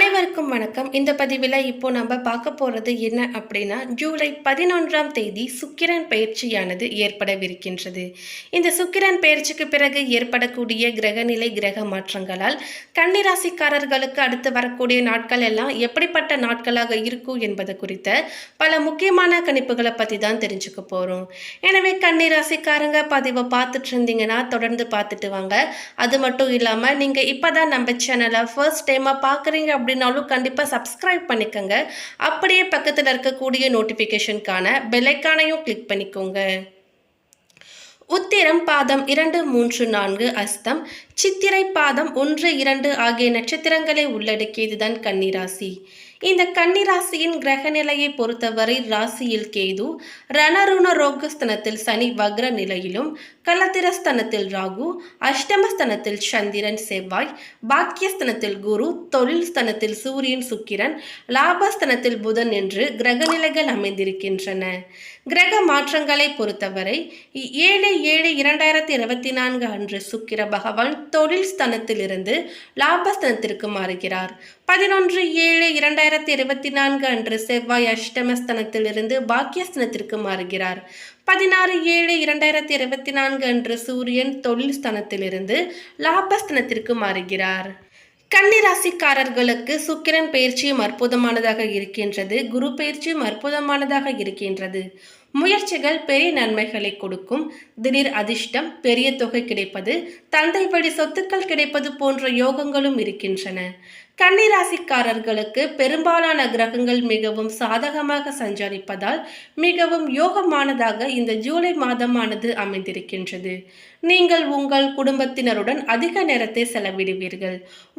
அனைவருக்கும் வணக்கம். இந்த பதிவில் இப்போ நம்ம பார்க்க போகிறது என்ன அப்படின்னா ஜூலை பதினொன்றாம் தேதி சுக்கிரன் பயிற்சியானது ஏற்படவிருக்கின்றது. இந்த சுக்கிரன் பயிற்சிக்கு பிறகு ஏற்படக்கூடிய கிரகநிலை கிரக மாற்றங்களால் கன்னிராசிக்காரர்களுக்கு அடுத்து வரக்கூடிய நாட்கள் எல்லாம் எப்படிப்பட்ட நாட்களாக இருக்கும் என்பது குறித்த பல முக்கியமான கணிப்புகளை பற்றி தான் தெரிஞ்சுக்க போகிறோம் எனவே கன்னிராசிக்காரங்க பதிவை பார்த்துட்டு இருந்தீங்கன்னா தொடர்ந்து பார்த்துட்டு வாங்க. அது மட்டும் இல்லாமல் நீங்கள் இப்போ தான் நம்ம சேனலை ஃபர்ஸ்ட் டைமாக பார்க்குறீங்க அப்படின்னாலும் கண்டிப்பாக சப்ஸ்கிரைப் பண்ணிக்கோங்க. அப்படியே பக்கத்தில் இருக்கக்கூடிய நோட்டிஃபிகேஷனுக்கான பெலைக்கானையும் கிளிக் பண்ணிக்கோங்க. உத்திரம் பாதம் இரண்டு மூன்று நான்கு அஸ்தம். சித்திரை பாதம் ஒன்று இரண்டு ஆகிய நட்சத்திரங்களை உள்ளடக்கியதுதான் கன்னிராசி. இந்த கன்னிராசியின் கிரக நிலையை பொறுத்தவரை ராசியில் கேது ரணருண ரோகஸ்தனத்தில் சனி வக்ர நிலையிலும் கலத்திரஸ்தனத்தில் ராகு அஷ்டமஸ்தனத்தில் சந்திரன் செவ்வாய் பாக்கியஸ்தனத்தில் குரு தொழில் ஸ்தனத்தில் சூரியன் சுக்கிரன் லாபஸ்தனத்தில் புதன் என்று கிரகநிலைகள் அமைந்திருக்கின்றன. கிரக மாற்றங்களை பொறுத்தவரை ஏழு ஏழு இரண்டாயிரத்தி இருபத்தி நான்கு அன்று சுக்கிர பகவான் தொழில் ஸ்தனத்திலிருந்து லாபஸ்தனத்திற்கு மாறுகிறார். பதினொன்று ஏழு இரண்டாயிரத்தி இருபத்தி நான்கு அன்று செவ்வாய் அஷ்டமஸ்தனத்திலிருந்து பாக்கியஸ்தனத்திற்கு மாறுகிறார். பதினாறு ஏழு இரண்டாயிரத்தி இருபத்தி நான்கு அன்று சூரியன் தொழில் ஸ்தனத்திலிருந்து லாபஸ்தனத்திற்கு மாறுகிறார். கன்னிராசிக்காரர்களுக்கு சுக்கிரன் பயிற்சியும் அற்புதமானதாக இருக்கின்றது. குரு பயிற்சியும் அற்புதமானதாக இருக்கின்றது. முயற்சிகள் பெரிய நன்மைகளை கொடுக்கும். திடீர் அதிர்ஷ்டம் பெரிய தொகை கிடைப்பது தந்தை வழி சொத்துக்கள் கிடைப்பது போன்ற யோகங்களும் இருக்கின்றன. கன்னிராசிக்காரர்களுக்கு பெரும்பாலான கிரகங்கள் மிகவும் சாதகமாக சஞ்சரிப்பதால் மிகவும் யோகமானதாக இந்த ஜூலை மாதமானது அமைந்திருக்கின்றது. நீங்கள் உங்கள் குடும்பத்தினருடன் அதிக நேரத்தை செலவிடுவீர்கள்.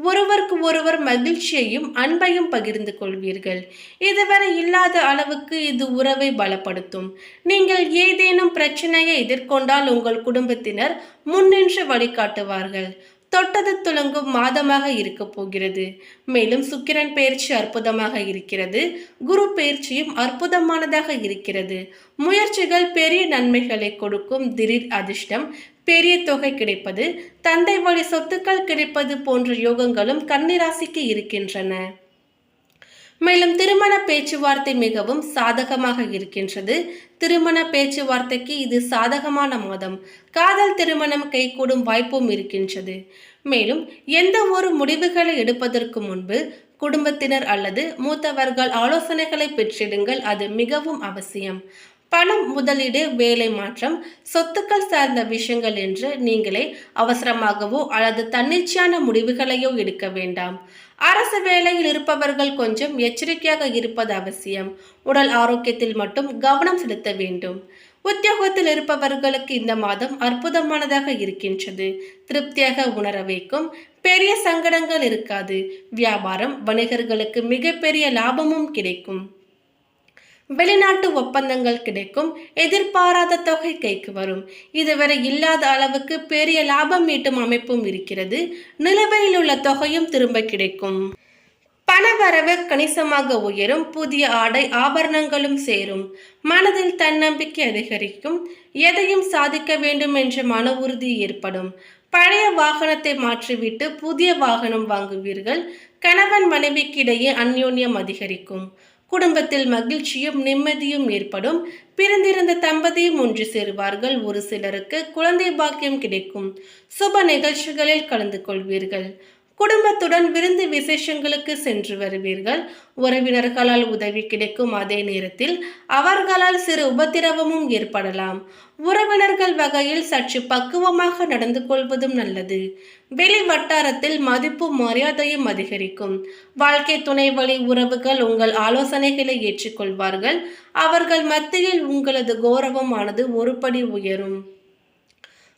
ஒருவருக்கு ஒருவர் மகிழ்ச்சியையும் அன்பையும் பகிர்ந்து கொள்வீர்கள். இதுவரை இல்லாத அளவுக்கு இது உறவை பலப்படுத்தும். நீங்கள் ஏதேனும் பிரச்சனையை எதிர்கொண்டால் உங்கள் குடும்பத்தினர் முன்னின்று வழிகாட்டுவார்கள். தொட்டது துளங்கும் மாதமாக இருக்க போகிறது. மேலும் சுக்கிரன் பயிற்சி அற்புதமாக இருக்கிறது. குரு பயிற்சியும் அற்புதமானதாக இருக்கிறது. முயற்சிகள் பெரிய நன்மைகளை கொடுக்கும் திடீர் அதிர்ஷ்டம் பெரிய தொகை கிடைப்பது தந்தை வழி சொத்துக்கள் கிடைப்பது போன்ற யோகங்களும் கன்னிராசிக்கு இருக்கின்றன. மேலும் திருமண பேச்சுவார்த்தை மிகவும் சாதகமாக இருக்கின்றது. திருமண பேச்சுவார்த்தைக்கு இது சாதகமான மாதம். காதல் திருமணம் கைகூடும் வாய்ப்பும் இருக்கின்றது. மேலும் எந்த ஒரு முடிவுகளை எடுப்பதற்கு முன்பு குடும்பத்தினர் அல்லது மூத்தவர்கள் ஆலோசனைகளை பெற்றிடுங்கள். அது மிகவும் அவசியம். பணம் முதலீடு வேலை மாற்றம் சொத்துக்கள் சார்ந்த விஷயங்கள் என்று நீங்களே அவசரமாகவோ அல்லது தன்னிச்சையான முடிவுகளையோ எடுக்க வேண்டாம். அரசு வேலையில் இருப்பவர்கள் கொஞ்சம் எச்சரிக்கையாக இருப்பது அவசியம். உடல் ஆரோக்கியத்தில் மட்டும் கவனம் செலுத்த வேண்டும். உத்தியோகத்தில் இருப்பவர்களுக்கு இந்த மாதம் அற்புதமானதாக இருக்கின்றது. திருப்தியாக உணர வைக்கும். பெரிய சங்கடங்கள் இருக்காது. வியாபாரம் வணிகர்களுக்கு மிகப்பெரிய லாபமும் கிடைக்கும். வெளிநாட்டு ஒப்பந்தங்கள் கிடைக்கும் எதிர்பாராத தொகை கைக்கு வரும். இதுவரை இல்லாத அளவுக்கு பெரிய லாபம் ஈட்டும் அமைப்பும் இருக்கிறது. நிலுவையில் உள்ள தொகையும் திரும்ப கிடைக்கும். பணவரவு கணிசமாக உயரும் புதிய ஆடை ஆபரணங்களும் சேரும். மனதில் தன்னம்பிக்கை அதிகரிக்கும். எதையும் சாதிக்க வேண்டும் என்ற மன உறுதி ஏற்படும். பழைய வாகனத்தை மாற்றிவிட்டு புதிய வாகனம் வாங்குவீர்கள். கணவன் மனைவிக்கிடையே அந்யோன்யம் அதிகரிக்கும். குடும்பத்தில் மகிழ்ச்சியும் நிம்மதியும் ஏற்படும். பிறந்திருந்த தம்பதியும் ஒன்று சேருவார்கள். ஒரு சிலருக்கு குழந்தை பாக்கியம் கிடைக்கும். சுப நிகழ்ச்சிகளில் கலந்து கொள்வீர்கள். குடும்பத்துடன் விருந்து விசேஷங்களுக்கு சென்று வருவீர்கள். உறவினர்களால் உதவி கிடைக்கும் அதே நேரத்தில் அவர்களால் சிறு உபத்திரவமும் ஏற்படலாம். உறவினர்கள் வகையில் சற்று பக்குவமாக நடந்து கொள்வதும் நல்லது. வெளி வட்டாரத்தில் மதிப்பும் மரியாதையும் அதிகரிக்கும். வாழ்க்கை துணை வழி உறவுகள் உங்கள் ஆலோசனைகளை ஏற்றுக்கொள்வார்கள். அவர்கள் மத்தியில் உங்களது கௌரவமானது ஒருபடி உயரும்.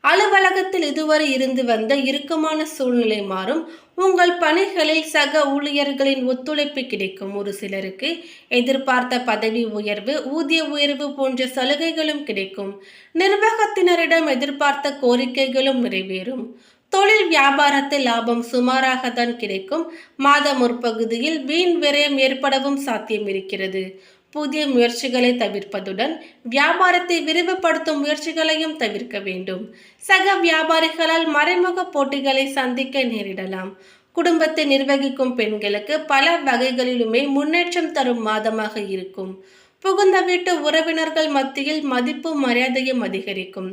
அலுவலகத்தில் இதுவரை இருந்து வந்த இறுக்கமான சூழ்நிலை மாறும். உங்கள் பணிகளில் சக ஊழியர்களின் ஒத்துழைப்பு கிடைக்கும். ஒரு சிலருக்கு எதிர்பார்த்த பதவி உயர்வு ஊதிய உயர்வு போன்ற சலுகைகளும் கிடைக்கும். நிர்வாகத்தினரிடம் எதிர்பார்த்த கோரிக்கைகளும் நிறைவேறும். தொழில் வியாபாரத்தில் லாபம் சுமாராகத்தான் கிடைக்கும். மாத முற்பகுதியில் வீண் விரயம் ஏற்படவும் சாத்தியம் இருக்கிறது. புதிய முயற்சிகளை தவிர்ப்பதுடன் வியாபாரத்தை விரிவுபடுத்தும் முயற்சிகளையும் தவிர்க்க வேண்டும். சக வியாபாரிகளால் மறைமுக போட்டிகளை சந்திக்க நேரிடலாம். குடும்பத்தை நிர்வகிக்கும் பெண்களுக்கு பல வகைகளிலுமே முன்னேற்றம் தரும் மாதமாக இருக்கும். புகுந்த வீட்டு உறவினர்கள் மத்தியில் மதிப்பு மரியாதையும் அதிகரிக்கும்.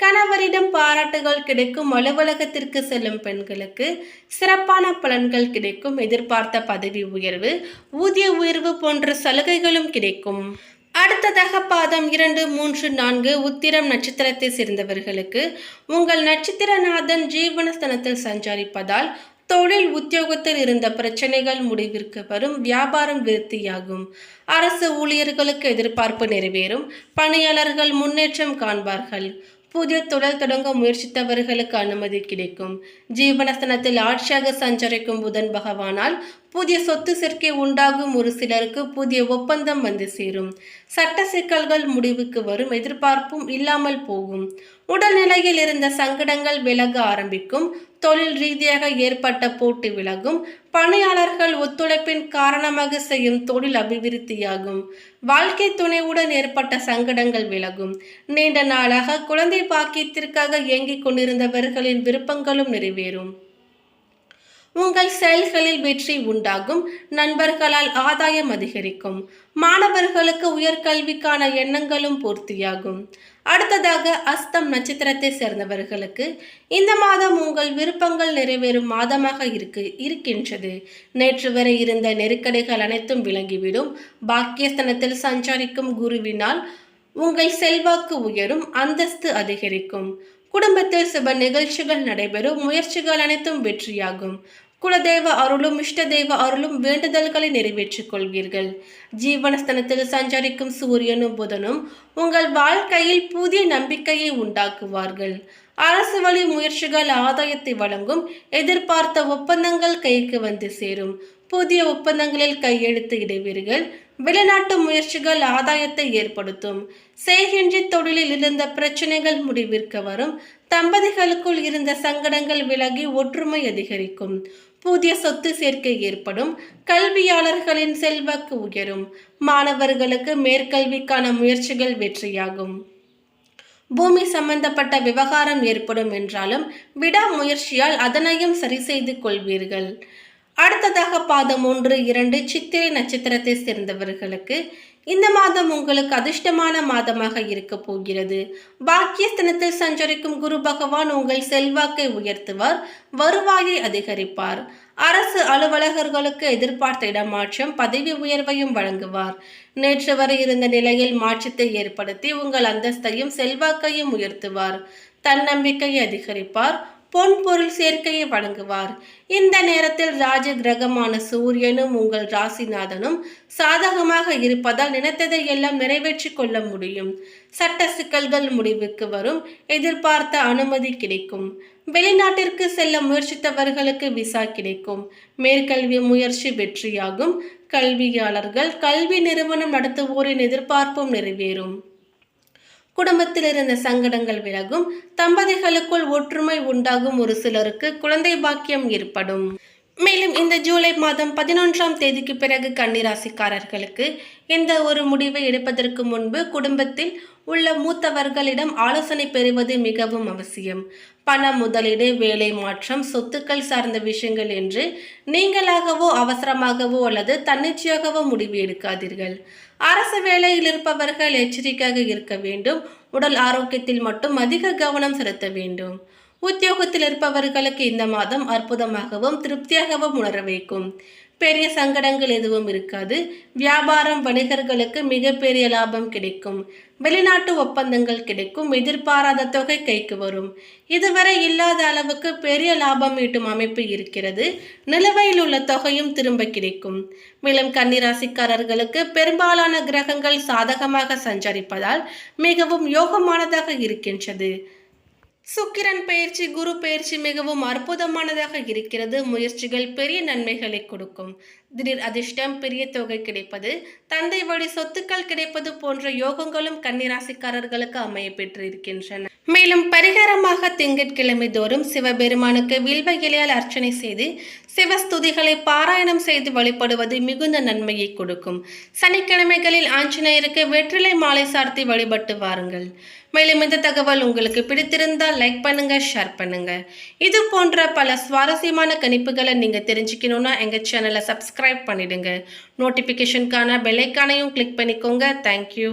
கணவரிடம் பாராட்டுகள் கிடைக்கும். அலுவலகத்திற்கு செல்லும் பெண்களுக்கு சிறப்பான பலன்கள் கிடைக்கும். எதிர்பார்த்த பதவி உயர்வு ஊதிய உயர்வு போன்ற சலுகைகளும் கிடைக்கும். அடுத்ததாக பாதம் இரண்டு மூன்று நான்கு உத்திரம் நட்சத்திரத்தை சேர்ந்தவர்களுக்கு உங்கள் நட்சத்திரநாதன் ஜீவனஸ்தனத்தில் சஞ்சரிப்பதால் தொழில் உத்தியோகத்தில் இருந்த பிரச்சனைகள் முடிவிற்கு வரும் வியாபாரம் விருத்தியாகும். அரசு ஊழியர்களுக்கு எதிர்பார்ப்பு நிறைவேறும். பணியாளர்கள் முன்னேற்றம் காண்பார்கள். புதிய தொழில் தொடங்க முயற்சித்தவர்களுக்கு அனுமதி கிடைக்கும். ஜீவனஸ்தனத்தில் ஆட்சியாக சஞ்சரிக்கும் புதன் பகவானால் புதிய சொத்து சேர்க்கை உண்டாகும் ஒரு சிலருக்கு புதிய ஒப்பந்தம் வந்து சேரும். சட்ட சிக்கல்கள் முடிவுக்கு வரும் எதிர்பார்ப்பும் இல்லாமல் போகும். உடல்நிலையில் இருந்த சங்கடங்கள் விலக ஆரம்பிக்கும். தொழில் ரீதியாக ஏற்பட்ட போட்டி விலகும். பணியாளர்கள் ஒத்துழைப்பின் காரணமாக செய்யும் தொழில் அபிவிருத்தியாகும். வாழ்க்கை துணைவுடன் ஏற்பட்ட சங்கடங்கள் விலகும். நீண்ட நாளாக குழந்தை பாக்கியத்திற்காக இயங்கிக் கொண்டிருந்தவர்களின் விருப்பங்களும் நிறைவேறும். உங்கள் செயல்களில் வெற்றி உண்டாகும் நண்பர்களால் ஆதாயம் அதிகரிக்கும் மாணவர்களுக்கு உயர்கல்விக்கான எண்ணங்களும் பூர்த்தியாகும். அடுத்ததாக அஸ்தம் நட்சத்திரத்தை சேர்ந்தவர்களுக்கு இந்த மாதம் உங்கள் விருப்பங்கள் நிறைவேறும் மாதமாக இருக்கு இருக்கின்றது. நேற்று வரை இருந்த நெருக்கடிகள் அனைத்தும் விளங்கிவிடும். பாக்கியஸ்தனத்தில் சஞ்சரிக்கும் குருவினால் உங்கள் செல்வாக்கு உயரும் அந்தஸ்து அதிகரிக்கும். குடும்பத்தில் சுப நிகழ்ச்சிகள் நடைபெறும் முயற்சிகள் அனைத்தும் வெற்றியாகும். குலதெய்வ அருளும் இஷ்ட தெய்வ அருளும் வேண்டுதல்களை நிறைவேற்றிக் கொள்வீர்கள். ஜீவனஸ்தனத்தில் சஞ்சரிக்கும் சூரியனும் புதனும் உங்கள் வாழ்க்கையில் புதிய நம்பிக்கையை உண்டாக்குவார்கள். அரசு வழி முயற்சிகள் ஆதாயத்தை வழங்கும் எதிர்பார்த்த ஒப்பந்தங்கள் கைக்கு வந்து சேரும். புதிய ஒப்பந்தங்களில் கையெழுத்து இடுவீர்கள். வெளிநாட்டு முயற்சிகள் ஆதாயத்தை ஏற்படுத்தும். செய்கின்ற தொழிலில் இருந்த பிரச்சனைகள் முடிவிற்கு வரும். தம்பதிகளுக்குள் இருந்த சங்கடங்கள் விலகி ஒற்றுமை அதிகரிக்கும். புதிய சொத்து சேர்க்கை ஏற்படும். கல்வியாளர்களின் செல்வாக்கு உயரும். மாணவர்களுக்கு மேற்கல்விக்கான முயற்சிகள் வெற்றியாகும். பூமி சம்பந்தப்பட்ட விவகாரம் ஏற்படும் என்றாலும் விடாமுயற்சியால் அதனையும் சரி செய்து கொள்வீர்கள். அடுத்ததாக பாதம் ஒன்று இரண்டு சித்திரை நட்சத்திரத்தை சேர்ந்தவர்களுக்கு இந்த மாதம் உங்களுக்கு அதிர்ஷ்டமான மாதமாக இருக்க போகிறது. பாக்கியஸ்தனத்தில் சஞ்சரிக்கும் குரு பகவான் உங்கள் செல்வாக்கை உயர்த்துவார் வருவாயை அதிகரிப்பார். அரசு அலுவலகர்களுக்கு எதிர்பார்த்த இடமாற்றம் பதவி உயர்வையும் வழங்குவார். நேற்று வரை இருந்த நிலையில் மாற்றத்தை ஏற்படுத்தி உங்கள் அந்தஸ்தையும் செல்வாக்கையும் உயர்த்துவார். தன்னம்பிக்கையை அதிகரிப்பார். பொன் பொருள் சேர்க்கையை வழங்குவார். இந்த நேரத்தில் ராஜ கிரகமான சூரியனும் உங்கள் ராசிநாதனும் சாதகமாக இருப்பதால் நினைத்ததை எல்லாம் நிறைவேற்றி கொள்ள முடியும். சட்ட சிக்கல்கள் முடிவுக்கு வரும். எதிர்பார்த்த அனுமதி கிடைக்கும். வெளிநாட்டிற்கு செல்ல முயற்சித்தவர்களுக்கு விசா கிடைக்கும். மேற்கல்வி முயற்சி வெற்றியாகும். கல்வியாளர்கள் கல்வி நிறுவனம் நடத்துவோரின் எதிர்பார்ப்பும் நிறைவேறும். குடும்பத்தில் இருந்த சங்கடங்கள் விலகும் தம்பதிகளுக்குள் ஒற்றுமை உண்டாகும் ஒரு சிலருக்கு குழந்தை பாக்கியம் ஏற்படும். மேலும் இந்த ஜூலை மாதம் பதினொன்றாம் தேதிக்கு பிறகு கன்னிராசிக்காரர்களுக்கு எந்த ஒரு முடிவை எடுப்பதற்கு முன்பு குடும்பத்தில் உள்ள மூத்தவர்களிடம் ஆலோசனை பெறுவது மிகவும் அவசியம். பண முதலீடு வேலை மாற்றம் சொத்துக்கள் சார்ந்த விஷயங்கள் என்று நீங்களாகவோ அவசரமாகவோ அல்லது தன்னிச்சையாகவோ முடிவு எடுக்காதீர்கள். அரசு வேலையில் இருப்பவர்கள் எச்சரிக்கையாக இருக்க வேண்டும். உடல் ஆரோக்கியத்தில் மட்டும் அதிக கவனம் செலுத்த வேண்டும். உத்தியோகத்தில் இருப்பவர்களுக்கு இந்த மாதம் அற்புதமாகவும் திருப்தியாகவும் உணர வைக்கும். பெரிய சங்கடங்கள் எதுவும் இருக்காது. வியாபாரம் வணிகர்களுக்கு மிகப்பெரிய லாபம் கிடைக்கும். வெளிநாட்டு ஒப்பந்தங்கள் கிடைக்கும். எதிர்பாராத தொகை கைக்கு வரும். இதுவரை இல்லாத அளவுக்கு பெரிய லாபம் ஈட்டும் அமைப்பு இருக்கிறது. நிலுவையில் உள்ள தொகையும் திரும்ப கிடைக்கும். மேலும் கன்னிராசிக்காரர்களுக்கு பெரும்பாலான கிரகங்கள் சாதகமாக சஞ்சரிப்பதால் மிகவும் யோகமானதாக இருக்கின்றது. சுக்கிரன் பயிற்சி குரு பயிற்சி மிகவும் அற்புதமானதாக இருக்கிறது. முயற்சிகள் பெரிய நன்மைகளை கொடுக்கும். திடீர் அதிர்ஷ்டம் பெரிய தொகை கிடைப்பது தந்தை வழி சொத்துக்கள் கிடைப்பது போன்ற யோகங்களும் கன்னிராசிக்காரர்களுக்கு அமைய பெற்றிருக்கின்றன. மேலும் பரிகாரமாக திங்கட்கிழமை தோறும் சிவபெருமானுக்கு வில்வ இலையால் அர்ச்சனை செய்து சிவஸ்துதிகளை பாராயணம் செய்து வழிபடுவது மிகுந்த நன்மையை கொடுக்கும். சனிக்கிழமைகளில் ஆஞ்சநேயருக்கு வெற்றிலை மாலை சார்த்தி வழிபட்டு வாருங்கள். மேலும் இந்த தகவல் உங்களுக்கு பிடித்திருந்தால் லைக் பண்ணுங்க ஷேர் பண்ணுங்க. இது போன்ற பல சுவாரஸ்யமான கணிப்புகளை நீங்க தெரிஞ்சுக்கணும்னா எங்க சேனலை சப்ஸ்கிரைப் பண்ணிடுங்க. நோட்டிபிகேஷனுக்கான பெல்லைக்கானையும் கிளிக் பண்ணிக்கோங்க. தேங்க்யூ